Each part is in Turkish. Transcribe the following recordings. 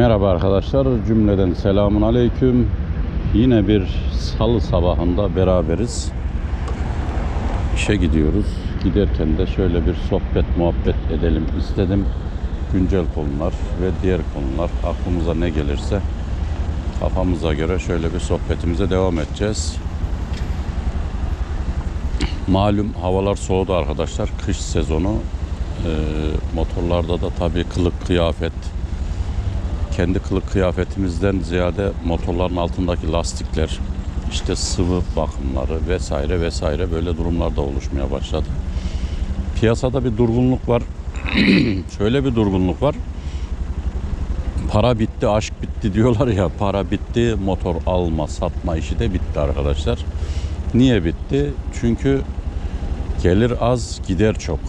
Merhaba arkadaşlar, cümleden selamun aleyküm. Yine bir salı sabahında beraberiz. İşe gidiyoruz. Giderken de şöyle bir sohbet muhabbet edelim istedim. Güncel konular ve diğer konular aklımıza ne gelirse kafamıza göre şöyle bir sohbetimize devam edeceğiz. Malum havalar soğudu arkadaşlar. Kış sezonu. Ee, motorlarda da tabii kılık kıyafet, kendi kılık kıyafetimizden ziyade motorların altındaki lastikler, işte sıvı bakımları vesaire vesaire böyle durumlar da oluşmaya başladı. Piyasada bir durgunluk var. Şöyle bir durgunluk var. Para bitti, aşk bitti diyorlar ya. Para bitti, motor alma, satma işi de bitti arkadaşlar. Niye bitti? Çünkü gelir az, gider çok.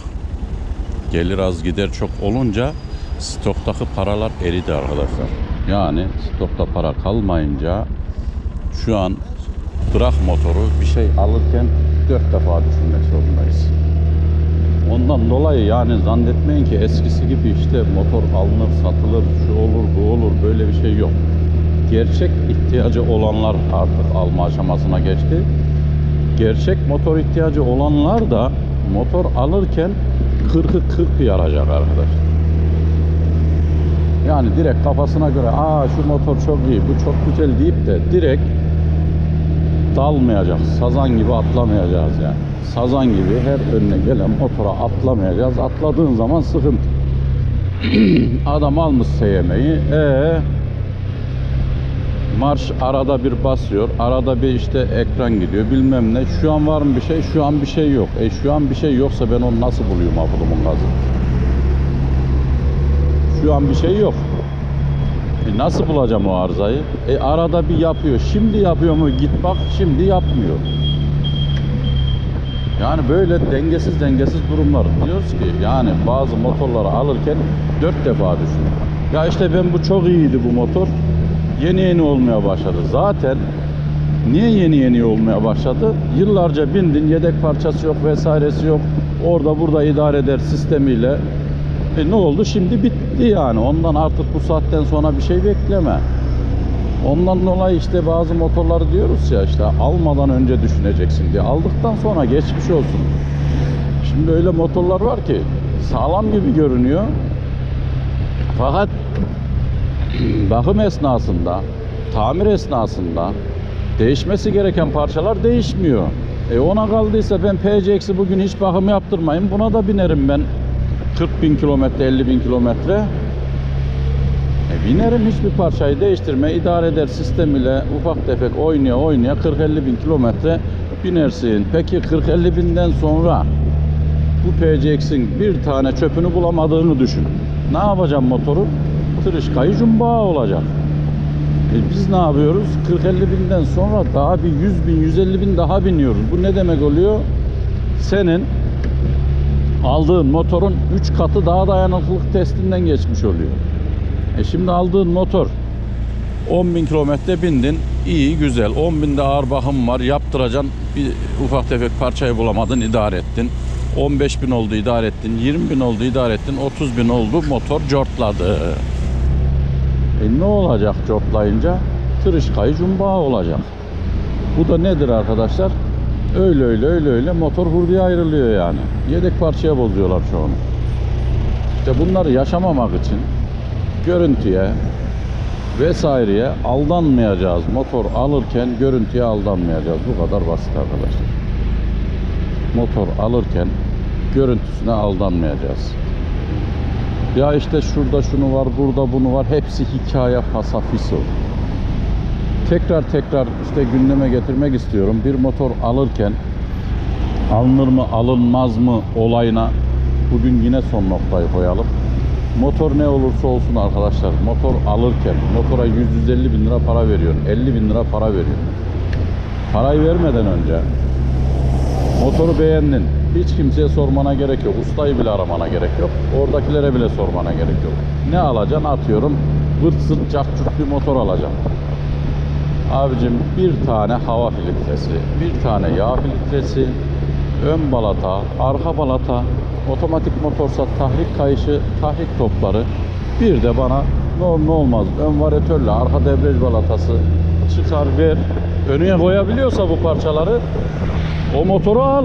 Gelir az, gider çok olunca stoktaki paralar eridi arkadaşlar. Yani stokta para kalmayınca şu an bırak motoru bir şey alırken dört defa düşünmek zorundayız. Ondan dolayı yani zannetmeyin ki eskisi gibi işte motor alınır, satılır, şu olur, bu olur böyle bir şey yok. Gerçek ihtiyacı olanlar artık alma aşamasına geçti. Gerçek motor ihtiyacı olanlar da motor alırken 40'ı 40 yarayacak arkadaşlar. Yani direkt kafasına göre aa şu motor çok iyi, bu çok güzel deyip de direkt dalmayacak. Sazan gibi atlamayacağız yani. Sazan gibi her önüne gelen motora atlamayacağız. Atladığın zaman sıkıntı. Adam almış SYM'yi. Ee, marş arada bir basıyor. Arada bir işte ekran gidiyor bilmem ne. Şu an var mı bir şey? Şu an bir şey yok. E şu an bir şey yoksa ben onu nasıl buluyorum ablumun gazı? Şu an bir şey yok. E nasıl bulacağım o arızayı? E arada bir yapıyor. Şimdi yapıyor mu? Git bak. Şimdi yapmıyor. Yani böyle dengesiz dengesiz durumlar. Diyoruz ki yani bazı motorları alırken dört defa düşün. Ya işte ben bu çok iyiydi bu motor. Yeni yeni olmaya başladı. Zaten niye yeni yeni olmaya başladı? Yıllarca bindin yedek parçası yok vesairesi yok. Orada burada idare eder sistemiyle. E ne oldu? Şimdi bitti yani. Ondan artık bu saatten sonra bir şey bekleme. Ondan dolayı işte bazı motorları diyoruz ya işte almadan önce düşüneceksin diye. Aldıktan sonra geçmiş olsun. Şimdi öyle motorlar var ki sağlam gibi görünüyor. Fakat bakım esnasında, tamir esnasında değişmesi gereken parçalar değişmiyor. E ona kaldıysa ben PCX'i bugün hiç bakım yaptırmayayım. Buna da binerim ben 40 bin kilometre, 50 bin kilometre. E binerim hiçbir parçayı değiştirme, idare eder sistem ile ufak tefek oynaya oynaya 40-50 bin kilometre binersin. Peki 40-50 binden sonra bu PCX'in bir tane çöpünü bulamadığını düşün. Ne yapacağım motoru? Tırışkayı cumbağa olacak. E biz ne yapıyoruz? 40-50 binden sonra daha bir 100 bin, 150 bin daha biniyoruz. Bu ne demek oluyor? Senin aldığın motorun 3 katı daha dayanıklılık testinden geçmiş oluyor. E şimdi aldığın motor 10 bin kilometre bindin iyi güzel. 10 binde ağır bakım var yaptıracaksın bir ufak tefek parçayı bulamadın idare ettin. 15 bin oldu idare ettin. 20 bin oldu idare ettin. 30 bin oldu motor cortladı. E ne olacak cortlayınca? Tırışkayı cumbağa olacak. Bu da nedir arkadaşlar öyle öyle öyle öyle motor hurduya ayrılıyor yani yedek parçaya bozuyorlar çoğunu işte bunları yaşamamak için görüntüye vesaireye aldanmayacağız. Motor alırken görüntüye aldanmayacağız. Bu kadar basit arkadaşlar. Motor alırken görüntüsüne aldanmayacağız. Ya işte şurada şunu var, burada bunu var. Hepsi hikaye fasafiso. Tekrar tekrar işte gündeme getirmek istiyorum. Bir motor alırken alınır mı alınmaz mı olayına bugün yine son noktayı koyalım. Motor ne olursa olsun arkadaşlar motor alırken motora 100-150 bin lira para veriyorsun 50 bin lira para veriyorsun. Parayı vermeden önce motoru beğendin hiç kimseye sormana gerek yok. Ustayı bile aramana gerek yok oradakilere bile sormana gerek yok. Ne alacaksın? Atıyorum vırt curt bir motor alacağım abicim bir tane hava filtresi bir tane yağ filtresi ön balata, arka balata, otomatik motorsa tahrik kayışı, tahrik topları, bir de bana ne ne olmaz. Ön varyatörle arka debriyaj balatası çıkar ver. Önüne koyabiliyorsa bu parçaları o motoru al.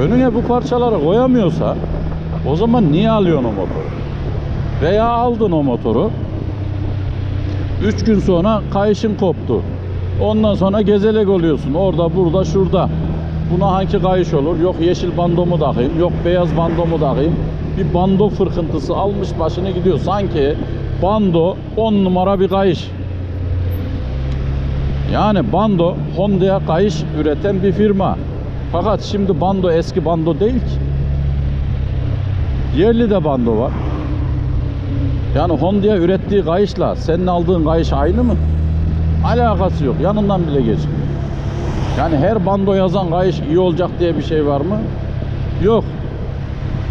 Önüne bu parçaları koyamıyorsa o zaman niye alıyorsun o motoru? Veya aldın o motoru. 3 gün sonra kayışın koptu. Ondan sonra gezelek oluyorsun. Orada, burada, şurada. Buna hangi kayış olur? Yok yeşil bandomu takayım, yok beyaz bandomu takayım. Bir bando fırkıntısı almış başını gidiyor. Sanki bando 10 numara bir kayış. Yani Bando Honda'ya kayış üreten bir firma. Fakat şimdi Bando eski Bando değil ki. Yerli de Bando var. Yani Honda'ya ürettiği kayışla senin aldığın kayış aynı mı? Alakası yok. Yanından bile geçmiyor. Yani her bando yazan kayış iyi olacak diye bir şey var mı? Yok.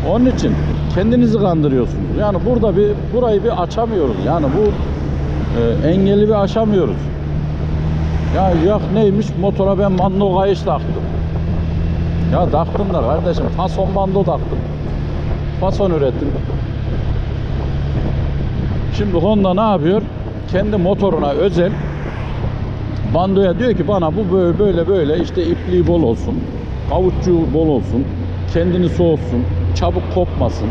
Onun için kendinizi kandırıyorsunuz. Yani burada bir burayı bir açamıyoruz. Yani bu e, engeli bir aşamıyoruz. Ya yok neymiş motora ben bando kayış taktım. Ya taktım da kardeşim fason bando taktım. Fason ürettim. Şimdi Honda ne yapıyor? Kendi motoruna özel bandoya diyor ki bana bu böyle böyle böyle işte ipliği bol olsun. Kavuççuğu bol olsun. Kendini soğutsun. Çabuk kopmasın.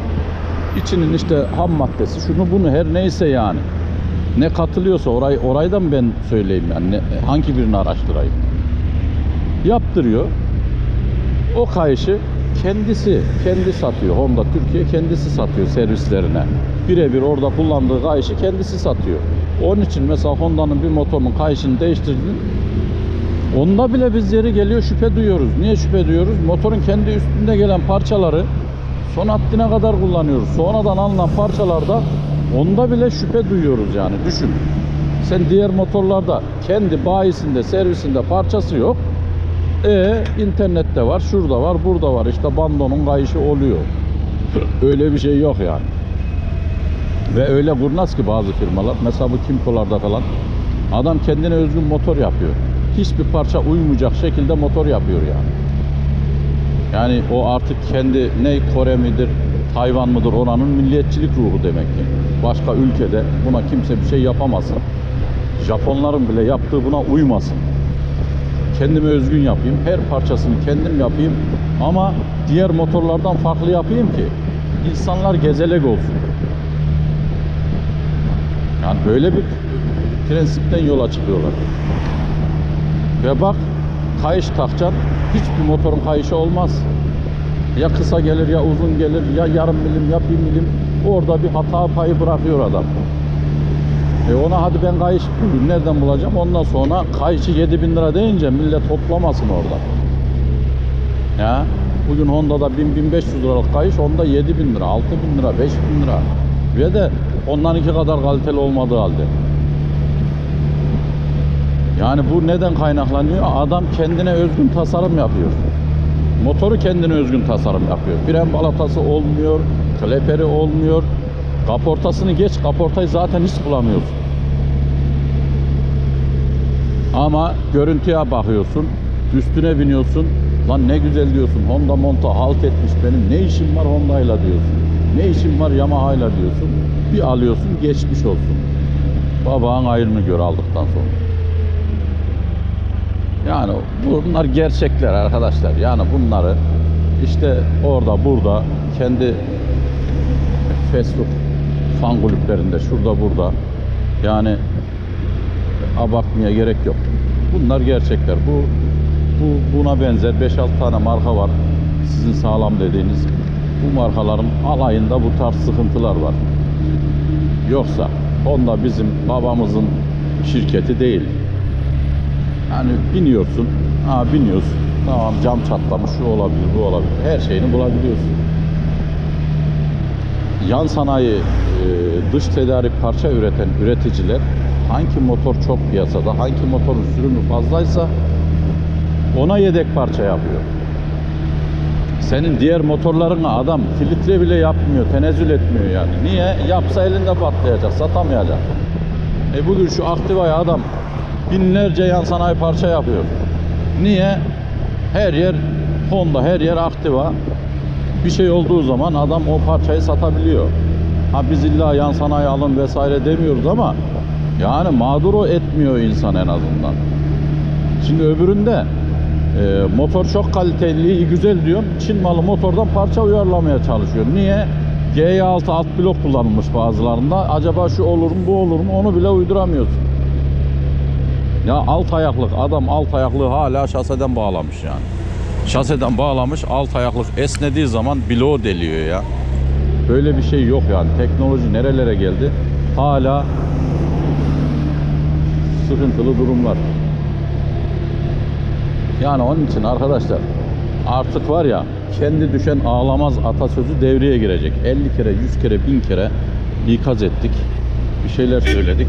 İçinin işte ham maddesi şunu bunu her neyse yani. Ne katılıyorsa orayı orayı da mı ben söyleyeyim yani ne, hangi birini araştırayım. Yaptırıyor. O kayışı kendisi kendi satıyor. Honda Türkiye kendisi satıyor servislerine. Birebir orada kullandığı kayışı kendisi satıyor. Onun için mesela Honda'nın bir motorunun kayışını değiştirdin. Onda bile biz yeri geliyor şüphe duyuyoruz. Niye şüphe duyuyoruz? Motorun kendi üstünde gelen parçaları son haddine kadar kullanıyoruz. Sonradan alınan parçalarda onda bile şüphe duyuyoruz yani düşün. Sen diğer motorlarda kendi bayisinde, servisinde parçası yok. E internette var, şurada var, burada var. İşte bandonun kayışı oluyor. Öyle bir şey yok yani. Ve öyle kurnaz ki bazı firmalar. Mesela bu Kimco'larda falan. Adam kendine özgün motor yapıyor. Hiçbir parça uymayacak şekilde motor yapıyor yani. Yani o artık kendi ne Kore midir, Tayvan mıdır oranın milliyetçilik ruhu demek ki. Başka ülkede buna kimse bir şey yapamasın. Japonların bile yaptığı buna uymasın. Kendime özgün yapayım. Her parçasını kendim yapayım. Ama diğer motorlardan farklı yapayım ki insanlar gezelek olsun. Yani böyle bir prensipten yola çıkıyorlar. Ve bak kayış takacaksın. Hiçbir motorun kayışı olmaz. Ya kısa gelir ya uzun gelir ya yarım milim ya bir milim orada bir hata payı bırakıyor adam. E ona hadi ben kayış nereden bulacağım? Ondan sonra kayışı 7000 lira deyince millet toplamasın orada. Ya bugün Honda'da 1000-1500 liralık kayış onda 7000 lira, 6000 lira, 5000 lira. Ve de ondan iki kadar kaliteli olmadığı halde. Yani bu neden kaynaklanıyor? Adam kendine özgün tasarım yapıyor. Motoru kendine özgün tasarım yapıyor. Fren balatası olmuyor, kleperi olmuyor. Kaportasını geç, kaportayı zaten hiç bulamıyorsun. Ama görüntüye bakıyorsun, üstüne biniyorsun. Lan ne güzel diyorsun. Honda Monta halt etmiş benim. Ne işim var Honda'yla diyorsun. Ne işim var Yamaha'yla diyorsun. Bir alıyorsun geçmiş olsun. Babağın ayrını gör aldıktan sonra. Yani bunlar gerçekler arkadaşlar. Yani bunları işte orada burada kendi Facebook fan kulüplerinde şurada burada yani abartmaya gerek yok. Bunlar gerçekler. Bu bu buna benzer 5-6 tane marka var. Sizin sağlam dediğiniz bu markaların alayında bu tarz sıkıntılar var. Yoksa Honda bizim babamızın şirketi değil. Yani biniyorsun, ha biniyorsun. Tamam cam çatlamış, şu olabilir, bu olabilir. Her şeyini bulabiliyorsun. Yan sanayi, e, dış tedarik parça üreten üreticiler hangi motor çok piyasada, hangi motorun sürümü fazlaysa ona yedek parça yapıyor. Senin diğer motorlarına adam filtre bile yapmıyor, tenezzül etmiyor yani. Niye? Yapsa elinde patlayacak, satamayacak. E bugün şu Activa'ya adam binlerce yan sanayi parça yapıyor. Niye? Her yer Honda, her yer Activa. Bir şey olduğu zaman adam o parçayı satabiliyor. Ha biz illa yan sanayi alın vesaire demiyoruz ama yani mağdur o etmiyor insan en azından. Şimdi öbüründe e, motor çok kaliteli, iyi, güzel diyorsun. Çin malı motordan parça uyarlamaya çalışıyor. Niye? G6 alt blok kullanılmış bazılarında. Acaba şu olur mu, bu olur mu onu bile uyduramıyorsun. Ya alt ayaklık adam alt ayaklığı hala şaseden bağlamış yani. Şaseden bağlamış alt ayaklık esnediği zaman bloğu deliyor ya. Böyle bir şey yok yani. Teknoloji nerelere geldi? Hala sıkıntılı durumlar. Yani onun için arkadaşlar artık var ya kendi düşen ağlamaz atasözü devreye girecek. 50 kere, 100 kere, 1000 kere ikaz ettik. Bir şeyler söyledik.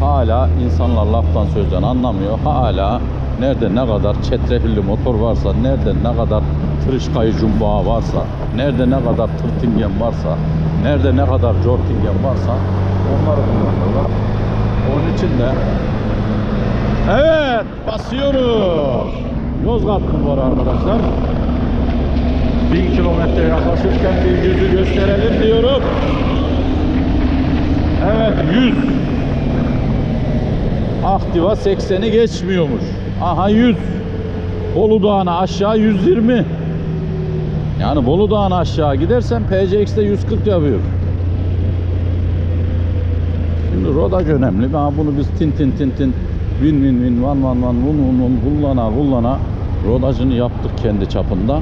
Hala insanlar laftan sözden anlamıyor. Hala nerede ne kadar çetrefilli motor varsa, nerede ne kadar tırışkayı cumbağı varsa, nerede ne kadar tırtingen varsa, nerede ne kadar jortingen varsa onları kullanıyorlar. Onun için de Evet basıyoruz. Yozgat Bulvarı arkadaşlar. 1000 kilometre yaklaşırken bir yüzü gösterelim diyorum. Evet 100. Aktiva 80'i geçmiyormuş. Aha 100. Bolu Dağı'na aşağı 120. Yani Bolu Dağı'na aşağı gidersen PCX'de 140 yapıyor. Şimdi rodaj önemli. Ben bunu biz tin tin tin tin win win win van van van vun vun vun kullana kullana rodajını yaptık kendi çapında.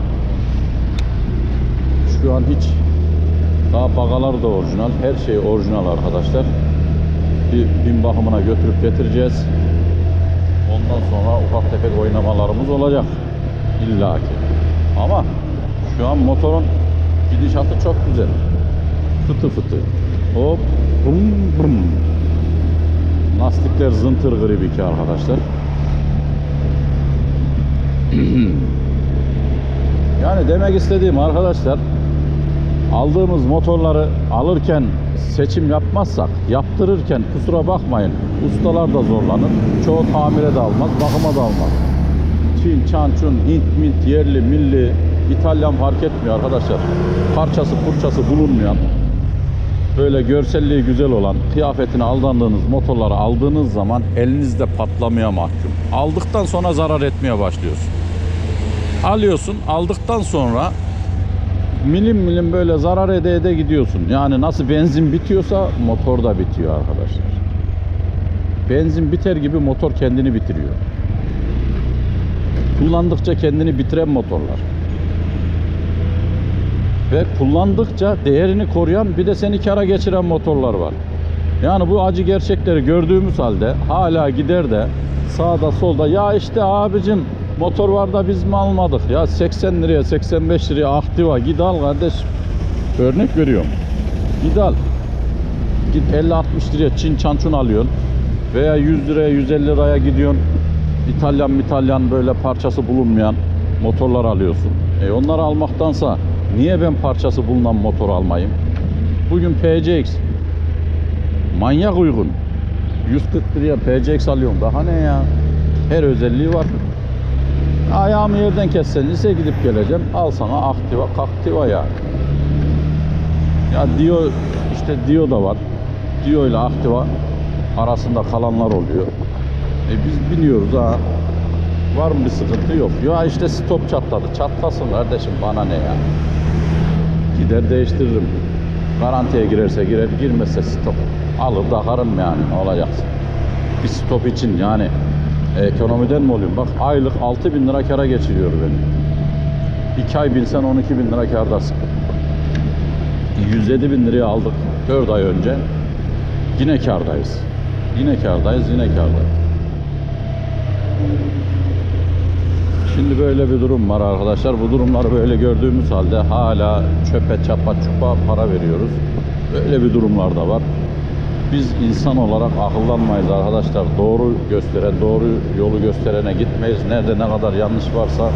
Şu an hiç daha bagalar da orijinal. Her şey orijinal arkadaşlar. Bir bin bakımına götürüp getireceğiz. Ondan sonra ufak tefek oynamalarımız olacak. İlla ki. Ama şu an motorun gidişatı çok güzel. Fıtı fıtı. Hop. Bum bum. Lastikler zıntır gribi ki arkadaşlar. yani demek istediğim arkadaşlar aldığımız motorları alırken seçim yapmazsak yaptırırken kusura bakmayın ustalar da zorlanır. Çoğu tamire de almaz, bakıma da almaz. Çin, Çan, Çun, Hint, Mint, yerli, milli, İtalyan fark etmiyor arkadaşlar. Parçası, fırçası bulunmayan böyle görselliği güzel olan, kıyafetine aldandığınız motorları aldığınız zaman elinizde patlamaya mahkum. Aldıktan sonra zarar etmeye başlıyorsun. Alıyorsun, aldıktan sonra milim milim böyle zarar ede ede gidiyorsun. Yani nasıl benzin bitiyorsa motor da bitiyor arkadaşlar. Benzin biter gibi motor kendini bitiriyor. Kullandıkça kendini bitiren motorlar. Ve kullandıkça değerini koruyan bir de seni kara geçiren motorlar var. Yani bu acı gerçekleri gördüğümüz halde hala gider de sağda solda ya işte abicim motor var da biz mi almadık? Ya 80 liraya 85 liraya Aktiva git al kardeş. Örnek veriyorum. Git al. Git 50-60 liraya Çin çançun alıyorsun veya 100 liraya 150 liraya gidiyorsun. İtalyan İtalyan böyle parçası bulunmayan motorlar alıyorsun. E onları almaktansa niye ben parçası bulunan motor almayayım? Bugün PCX manyak uygun. 140 liraya PCX alıyorum. Daha ne ya? Her özelliği var. Ayağımı yerden kessen ise gidip geleceğim. Al sana aktiva kaktiva yani ya Dio işte Dio da var. Dio ile aktiva arasında kalanlar oluyor. E biz biniyoruz ha. Var mı bir sıkıntı? Yok. Ya işte stop çatladı. Çatlasın kardeşim bana ne ya gider değiştiririm. Garantiye girerse girer girmezse stop. Alır takarım yani ne olacaksın? Bir stop için yani ekonomiden mi olayım? Bak aylık 6000 bin lira kara geçiriyor beni. 2 ay binsen 12 bin lira kardasın 107 bin liraya aldık 4 ay önce. Yine kardayız yine kardayız yine kardayız Şimdi böyle bir durum var arkadaşlar. Bu durumları böyle gördüğümüz halde hala çöpe çapa çupa para veriyoruz. Böyle bir durumlar da var. Biz insan olarak akıllanmayız arkadaşlar. Doğru gösteren, doğru yolu gösterene gitmeyiz. Nerede ne kadar yanlış varsa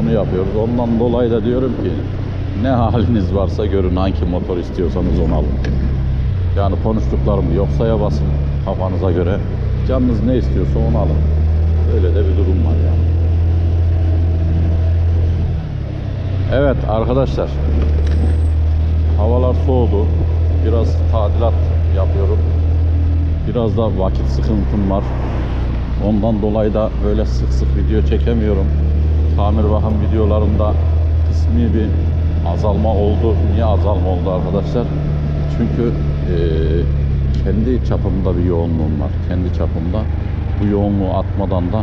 onu yapıyoruz. Ondan dolayı da diyorum ki ne haliniz varsa görün hangi motor istiyorsanız onu alın. Yani konuştuklarımı yok saya basın kafanıza göre. Canınız ne istiyorsa onu alın. Öyle de bir durum var yani. Evet arkadaşlar. Havalar soğudu. biraz tadilat yapıyorum. Biraz da vakit sıkıntım var. Ondan dolayı da böyle sık sık video çekemiyorum. Tamir bakım videolarında kısmi bir azalma oldu. Niye azalma oldu arkadaşlar? Çünkü eee, kendi çapımda bir yoğunluğum var. Kendi çapımda. Bu yoğunluğu atmadan da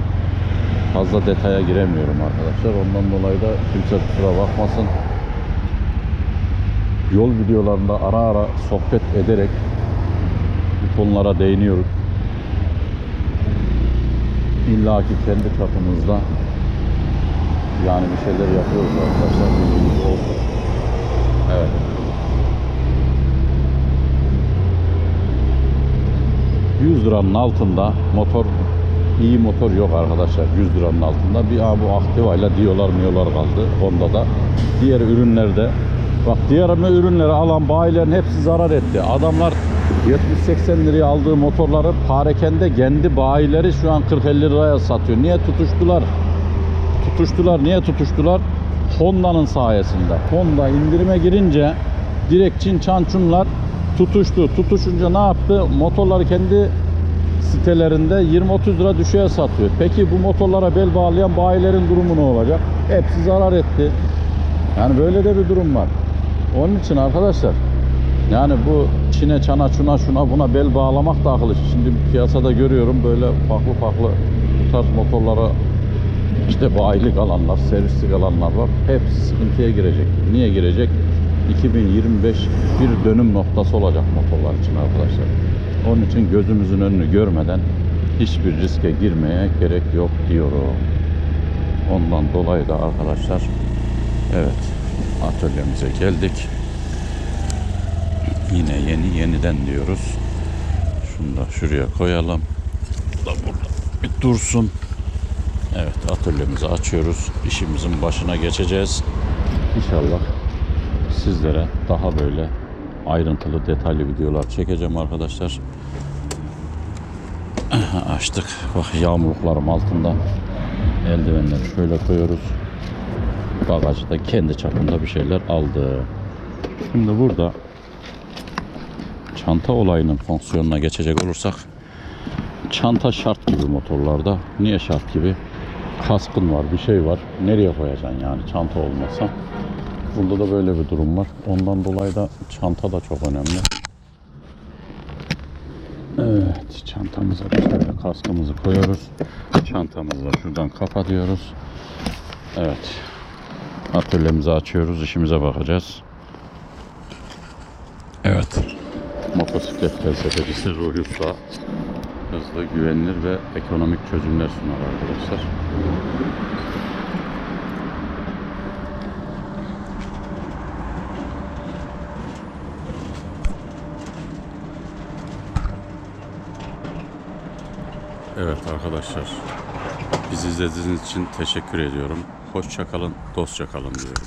fazla detaya giremiyorum arkadaşlar. Ondan dolayı da kimse kusura bakmasın. Yol videolarında ara ara sohbet ederek bu konulara değiniyoruz. İlla ki kendi çapımızda yani bir şeyler yapıyoruz arkadaşlar. Bilginiz olsun. Evet. ...100 liranın altında motor iyi motor yok arkadaşlar 100 liranın altında. Bir bu Activa ile diyorlar miyolar kaldı Honda'da. Diğer ürünlerde bak diğer ürünleri alan bayilerin hepsi zarar etti. Adamlar 70-80 liraya aldığı motorları parekende kendi bayileri şu an 40-50 liraya satıyor. Niye tutuştular? Tutuştular. Niye tutuştular? Honda'nın sayesinde. Honda indirime girince direkt Çin çançunlar tutuştu. Tutuşunca ne yaptı? Motorları kendi sitelerinde 20-30 lira düşüğe satıyor. Peki bu motorlara bel bağlayan bayilerin durumu ne olacak? Hepsi zarar etti. Yani böyle de bir durum var. Onun için arkadaşlar yani bu Çin'e, çana, şuna, şuna buna bel bağlamak da akıl. Şimdi piyasada görüyorum böyle farklı farklı bu tarz motorlara işte bayilik alanlar, servislik alanlar var. Hepsi sıkıntıya girecek. Niye girecek? 2025 bir dönüm noktası olacak motorlar için arkadaşlar. Onun için gözümüzün önünü görmeden hiçbir riske girmeye gerek yok diyorum. Ondan dolayı da arkadaşlar evet atölyemize geldik. Yine yeni yeniden diyoruz. Şunu da şuraya koyalım. Bu da burada bir dursun. Evet atölyemizi açıyoruz. İşimizin başına geçeceğiz. İnşallah sizlere daha böyle ayrıntılı detaylı videolar çekeceğim arkadaşlar. Açtık. Bak yağmurluklarım altında. Eldivenleri şöyle koyuyoruz. Bagajı da kendi çapında bir şeyler aldı. Şimdi burada çanta olayının fonksiyonuna geçecek olursak çanta şart gibi motorlarda. Niye şart gibi? Kaskın var, bir şey var. Nereye koyacaksın yani çanta olmasa? Burada da böyle bir durum var. Ondan dolayı da çanta da çok önemli. Evet, çantamıza şöyle kaskımızı koyuyoruz. Çantamızı da şuradan kapatıyoruz. Evet. Atölyemizi açıyoruz, işimize bakacağız. Evet. Motosiklet felsefecisi Ruhi Usta hızlı, güvenilir ve ekonomik çözümler sunar arkadaşlar. Evet arkadaşlar. Bizi izlediğiniz için teşekkür ediyorum. Hoşça kalın, dostça kalın diyorum.